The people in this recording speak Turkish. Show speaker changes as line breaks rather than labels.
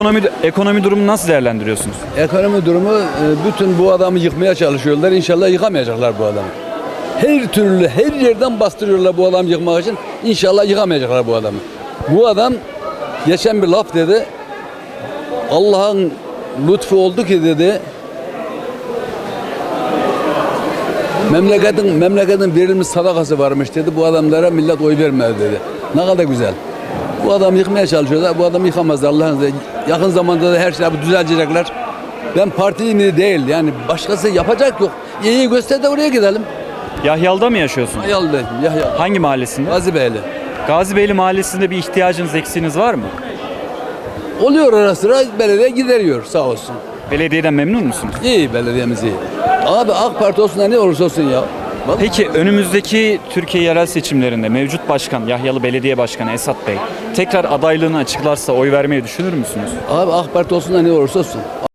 Ekonomi, ekonomi durumunu nasıl değerlendiriyorsunuz?
Ekonomi durumu e, bütün bu adamı yıkmaya çalışıyorlar. İnşallah yıkamayacaklar bu adamı. Her türlü her yerden bastırıyorlar bu adamı yıkmak için. İnşallah yıkamayacaklar bu adamı. Bu adam geçen bir laf dedi. Allah'ın lütfu oldu ki dedi. Memleketin memleketin verilmiş sadakası varmış dedi. Bu adamlara millet oy vermedi dedi. Ne kadar güzel. Bu adamı yıkmaya çalışıyorlar. Bu adamı yıkamazlar Allah'ın izniyle. Yakın zamanda da her şey düzelecekler. Ben partili değil yani başkası yapacak yok. İyi göster de oraya gidelim.
Yahyalı'da mı yaşıyorsunuz?
Hayal dedim. Yahya.
Hangi mahallesinde?
Gazi Beyli.
Mahallesi'nde bir ihtiyacınız, eksiğiniz var mı?
Oluyor ara sıra belediye gideriyor sağ olsun.
Belediyeden memnun musunuz?
İyi belediyemiz iyi. Abi AK Parti olsun da ne olursa olsun ya.
Peki önümüzdeki Türkiye yerel seçimlerinde mevcut başkan, Yahyalı Belediye Başkanı Esat Bey tekrar adaylığını açıklarsa oy vermeyi düşünür müsünüz?
Abi AK Parti olsun da ne olursa olsun.